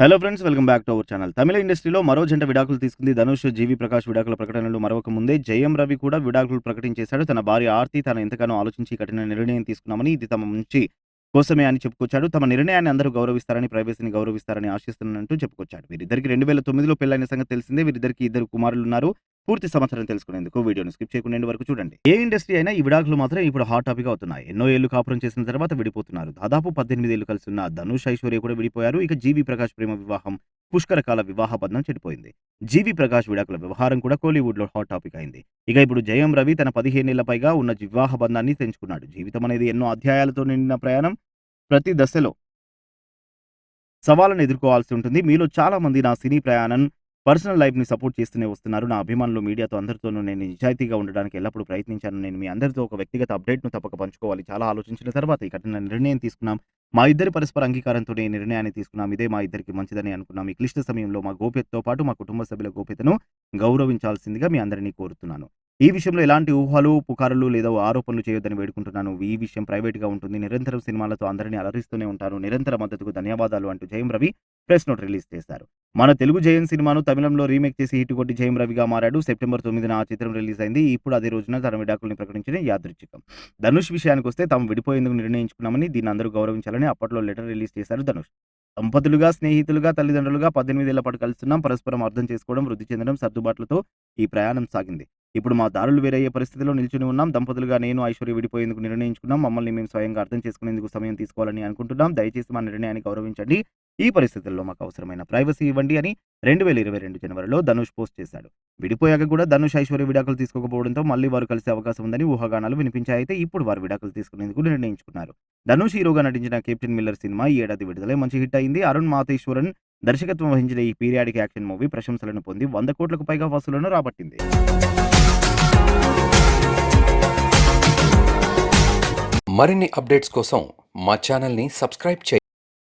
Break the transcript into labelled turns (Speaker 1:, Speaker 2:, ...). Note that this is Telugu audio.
Speaker 1: Hello friends welcome back to our channel తమిళ ఇండస్ట్రీలో మరో జంట విడాకులు తీసుకుంది ధనుష్ జీవి ప్రకాష్ విడాకుల ప్రకటనలు మరొక ముందే. జయం రవి కూడా విడాకులు ప్రకటించేశాడు. తన భార్య ఆర్తి తాను ఎంతగానో ఆలోచించి కఠిన నిర్ణయం తీసుకున్నామని ఇది తమ నుంచి కోసమే అని చెప్పుకొచ్చాడు. తమ నిర్ణయాన్ని అందరూ గౌరవిస్తారని ప్రైవసీని గౌరవిస్తారని ఆశిస్తున్నట్టు చెప్పుకొచ్చాడు. వీరిద్దరికి రెండు వేల తొమ్మిదిలో పెళ్ళైన సంగతి తెలిసిందే. వీరిద్దరికి ఇద్దరు కుమారులు ఉన్నారు. పూర్తి సమాచారం తెలుసుకునేందుకు వీడియోను స్కిప్ చేయకుండా వరకు చూడండి. ఏ ఇండస్ట్రీ అయినా ఈ విడాకులు మాత్రం ఇప్పుడు హాట్ టాపిక్ అవుతున్నాయి. ఎన్నో ఏళ్ళు కాపురం చేసిన తర్వాత విడిపోతున్నారు. దాదాపు పద్దెనిమిది ఏళ్ళు కలిసి ఉన్న ధనుష్ ఐశ్వర్య కూడా విడిపోయారు. ఇక జీవి ప్రకాష్ ప్రేమ వివాహం పుష్కర కాల వివాహ బంధం చెడిపోయింది. జీవి ప్రకాష్ విడాకుల వ్యవహారం కూడా కోలీవుడ్లో హాట్ టాపిక్ అయింది. ఇక ఇప్పుడు జయం రవి తన పదిహేనేళ్ళ పైగా ఉన్న వివాహ బంధాన్ని తెంచుకున్నాడు. జీవితం అనేది ఎన్నో అధ్యాయాలతో నిండిన ప్రయాణం. ప్రతి దశలో సవాళ్ళను ఎదుర్కోవాల్సి ఉంటుంది. మీలో చాలా మంది నా సినీ ప్రయాణం పర్సనల్ లైఫ్ని సపోర్ట్ చేస్తూనే వస్తున్నారు. నా అభిమానులు మీడియాతో అందరితోనూ నేను నిజాయితీగా ఉండడానికి ఎల్లప్పుడూ ప్రయత్నించాను. నేను మీ అందరితో ఒక వ్యక్తిగత అప్డేట్ను తప్పక పంచుకోవాలి. చాలా ఆలోచించిన తర్వాత ఈ కఠిన నిర్ణయం తీసుకున్నాం. మా ఇద్దరి పరస్పర అంగీకారంతో ఈ నిర్ణయాన్ని తీసుకున్నాం. ఇదే మా ఇద్దరికి మంచిదని అనుకున్నాం. ఈ క్లిష్ట సమయంలో మా గోప్యతతో పాటు మా కుటుంబ సభ్యుల గోప్యతను గౌరవించాల్సిందిగా మీ అందరినీ కోరుతున్నాను. ఈ విషయంలో ఎలాంటి ఊహలు పుకారులు లేదా ఆరోపణలు చేయొద్దని వేడుకుంటున్నాను. ఈ విషయం ప్రైవేట్గా ఉంటుంది. నిరంతరం సినిమాలతో అందరినీ అలరిస్తూనే ఉంటాను. నిరంతర మద్దతుకు ధన్యవాదాలు అంటూ Jayam Ravi press note release చేశారు. మన తెలుగు జయన్ సినిమాను తమిళంలో రీమేక్ చేసి హిట్ కొట్టి జయం రవిగా మారాడు. సెప్టెంబర్ తొమ్మిదిన ఆ చిత్రం రిలీజ్ అయింది. ఇప్పుడు అదే రోజున తన విడాకుల్ని ప్రకటించిన యాదృచ్ఛికం. ధనుష్ విషయానికి వస్తే తాము విడిపోయేందుకు నిర్ణయించుకున్నామని దీన్ని అందరూ గౌరవించాలని అప్పట్లో లెటర్ రిలీజ్ చేశారు ధనుష్. దంపతులుగా స్నేహితులుగా తల్లిదండ్రులుగా పద్దెనిమిదేళ్ళ పాటు కలుస్తున్నాం. పరస్పరం అర్థం చేసుకోవడం వృద్ధి చెందడం సర్దుబాట్లతో ఈ ప్రయాణం సాగింది. ఇప్పుడు మా దారులు వేరయ్యే పరిస్థితిలో నిల్చుని ఉన్నాం. దంపతులుగా నేను ఐశ్వర్య విడిపోయేందుకు నిర్ణయించుకున్నాం. మమ్మల్ని మేము స్వయంగా అర్థం చేసుకునేందుకు సమయం తీసుకోవాలని అనుకుంటున్నాం. దయచేసి మా నిర్ణయాన్ని గౌరవించండి. ఈ పరిస్థితుల్లో మాకు అవసరమైన ప్రైవసీ ఇవ్వండి అని రెండు వేల ఇరవై రెండు జనవరిలో ధనుష్ పోస్ట్ చేశాడు. విడిపోయాక కూడా ధనుష్ ఐశ్వర్య విడాకులు తీసుకోకపోవడంతో మళ్ళీ వారు కలిసే అవకాశం ఉందని ఊహాగానాలు వినిపించాయి. అయితే ఇప్పుడు వారు విడాకులు తీసుకునేందుకు నిర్ణయించుకున్నారు. ధనుష్ హీరోగా నటించిన కెప్టెన్ మిల్లర్ సినిమా ఈ ఏడాది విడుదలై మంచి హిట్ అయింది. అరుణ్ మాతేశ్వరన్ దర్శకత్వం వహించిన ఈ పీరియాడిక్ యాక్షన్ మూవీ ప్రశంసలను పొంది వంద కోట్లకు పైగా వసూలను రాబట్టింది.
Speaker 2: మరిన్ని అప్డేట్స్ కోసం మా ఛానల్ని సబ్స్క్రైబ్ చేయండి